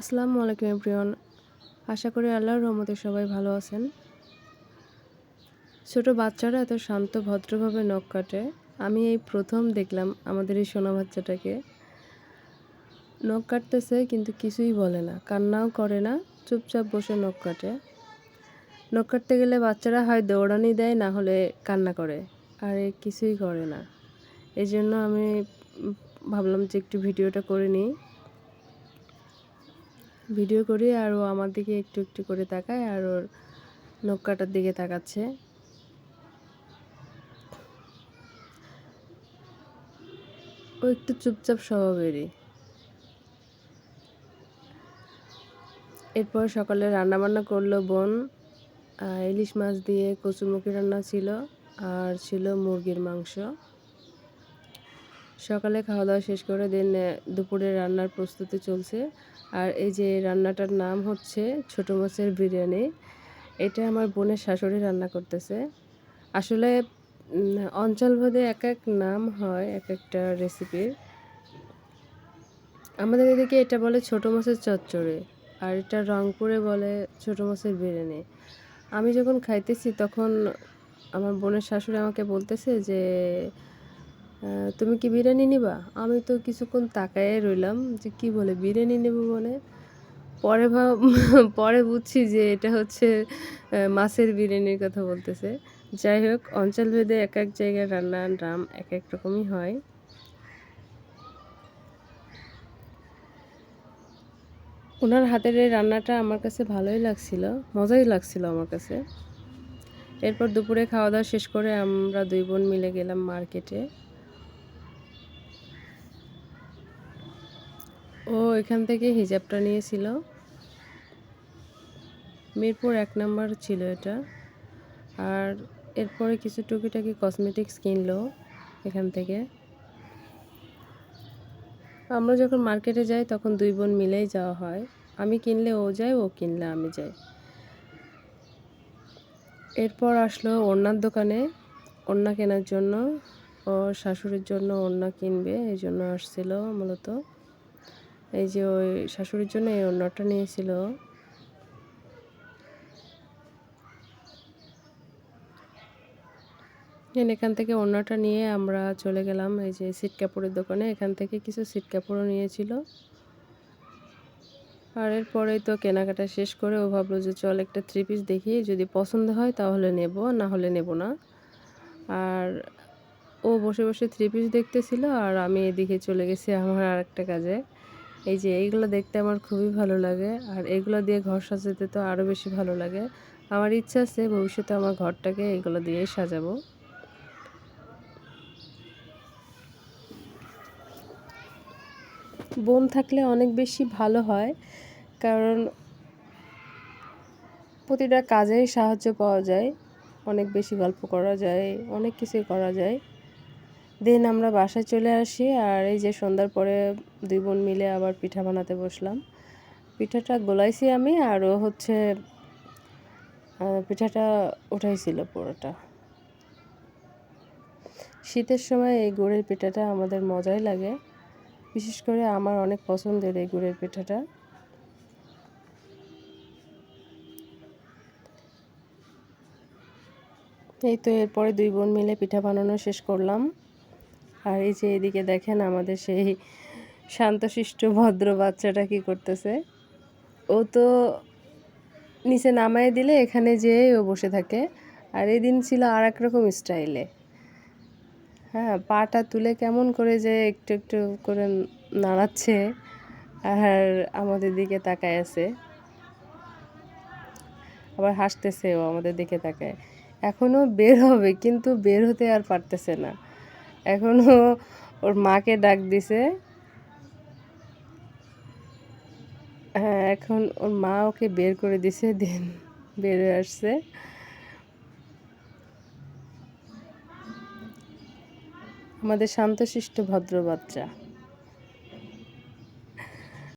আসসালামু আলাইকুম এভরিওয়ান। আশা করি আল্লাহর রহমতে সবাই ভালো আছেন। ছোট বাচ্চারা এত শান্ত, ভদ্রভাবে নখ কাটে। আমি এই প্রথম দেখলাম আমাদের এই সোনা বাচ্চাটাকে। নখ কাটতেছে কিন্তু কিছুই বলে না, কান্নাও করে না, চুপচাপ বসে নখ কাটে। নখ কাটতে গেলে বাচ্চারা হয় দৌড়ানি দেয়, না হলে কান্না করে, আর কিছুই করে না। এই জন্য আমি ভাবলাম যে একটু ভিডিওটা করে নিই। ভিডিও করি আর ও আমার দিকে একটু একটু করে তাকায় আর ওর নখ কাটার দিকে তাকাচ্ছে। ও একটু চুপচাপ স্বভাবেরই। এরপর সকালে রান্নাবান্না করল বোন ইলিশ মাছ দিয়ে কচুমুখি রান্না ছিল, আর ছিল মুরগির মাংস। সকালে খাওয়া দাওয়া শেষ করে দিন দুপুরে রান্নার প্রস্তুতি চলছে। আর এই যে রান্নাটার নাম হচ্ছে ছোটো মাছের বিরিয়ানি। এটা আমার বোনের শাশুড়ি রান্না করতেছে। আসলে অঞ্চলভেদে এক এক নাম হয়, এক একটা রেসিপির আমাদের এদিকে এটা বলে ছোটো মাছের চচ্চড়ি, আর এটা রংপুরে বলে ছোটো মাছের বিরিয়ানি। আমি যখন খাইতেছি তখন আমার বোনের শাশুড়ি আমাকে বলতেছে যে তুমি কি বিরিয়ানি নিবা? আমি তো কিছুক্ষণ তাকায় রইলাম যে কি বলে, বিরিয়ানি নেব মানে পরে ভাব, পরে বুঝছি যে এটা হচ্ছে মাছের বিরিয়ানির কথা বলতেছে। যাই হোক অঞ্চলভেদে এক এক জায়গায় রান্নার নাম এক এক রকমই হয়। ওনার হাতের এই রান্নাটা আমার কাছে ভালোই লাগছিল, মজাই লাগছিল আমার কাছে। এরপর দুপুরে খাওয়া দাওয়া শেষ করে আমরা দুই বোন মিলে গেলাম মার্কেটে। ও এখান থেকে হিজাবটা নিয়েছিল। মিরপুর এক নাম্বার ছিল এটা। আর এরপরে কিছু টুকিটাকি কসমেটিক্স কিনলো এখান থেকে। আমরা যখন মার্কেটে যাই, তখন দুই বোন মিলেই যাওয়া হয়। আমি কিনলে ও যায়, ও কিনলে আমি যাই। এরপর আসলো ওড়নার দোকানে। ওড়না কেনার জন্য, ও শাশুড়ির জন্য ওড়না কিনবে, এই জন্য আসছিল মূলত। এই যে ওই শাশুড়ির জন্য এই অন্যটা নিয়েছিল। এখান থেকে অন্যটা নিয়ে আমরা চলে গেলাম এই যে সিট কাপড়ের দোকানে। এখান থেকে কিছু সিট কাপড়ও নিয়েছিল। আর এরপরেই তো কেনাকাটা শেষ করে ও ভাবলো যে চল একটা থ্রি পিস দেখি, যদি পছন্দ হয় তাহলে নেব, না হলে নেব না। আর ও বসে বসে থ্রি পিস দেখতেছিল আর আমি এদিকে চলে গেছি আমার আর একটা কাজে। এই যে এইগুলো দেখতে আমার খুবই ভালো লাগে। আর এগুলো দিয়ে ঘর সাজাতে তো আরও বেশি ভালো লাগে। আমার ইচ্ছা আছে ভবিষ্যতে আমার ঘরটাকে এগুলো দিয়েই সাজাবো। বোন থাকলে অনেক বেশি ভালো হয়, কারণ প্রতিটা কাজেই সাহায্য পাওয়া যায়, অনেক বেশি গল্প করা যায়, অনেক কিছুই করা যায়। দেন আমরা বাসায় চলে আসি আর এই যে সন্ধ্যার পরে দুই বোন মিলে আবার পিঠা বানাতে বসলাম। পিঠাটা গোলাইছি আমি আরও হচ্ছে পিঠাটা উঠাইছিল পুরোটা। শীতের সময় এই গুড়ের পিঠাটা আমাদের মজাই লাগে। বিশেষ করে আমার অনেক পছন্দের এই গুড়ের পিঠাটা। এই তো এরপরে দুই বোন মিলে পিঠা বানানো শেষ করলাম। আর এই যে এদিকে দেখেন আমাদের সেই শান্তশিষ্ট ভদ্র বাচ্চাটা কি করতেছে। ও তো নিচে নামাই দিলে এখানে যেয়ে ও বসে থাকে। আর এই দিন ছিল আর এক রকম স্টাইলে। হ্যাঁ পাটা তুলে কেমন করে যে একটু একটু করে নাড়াচ্ছে আর আমাদের দিকে তাকায় আছে। আবার হাসতেছে ও আমাদের দিকে তাকায়। এখনও বের হবে, কিন্তু বের হতে আর পারতেছে না। এখনও ওর মাকে ডাক দিছে। হ্যাঁ এখন ওর মা ওকে বের করে দিছে, দিন বের আসছে। আমাদের শান্তশিষ্ট ভদ্র বাচ্চা।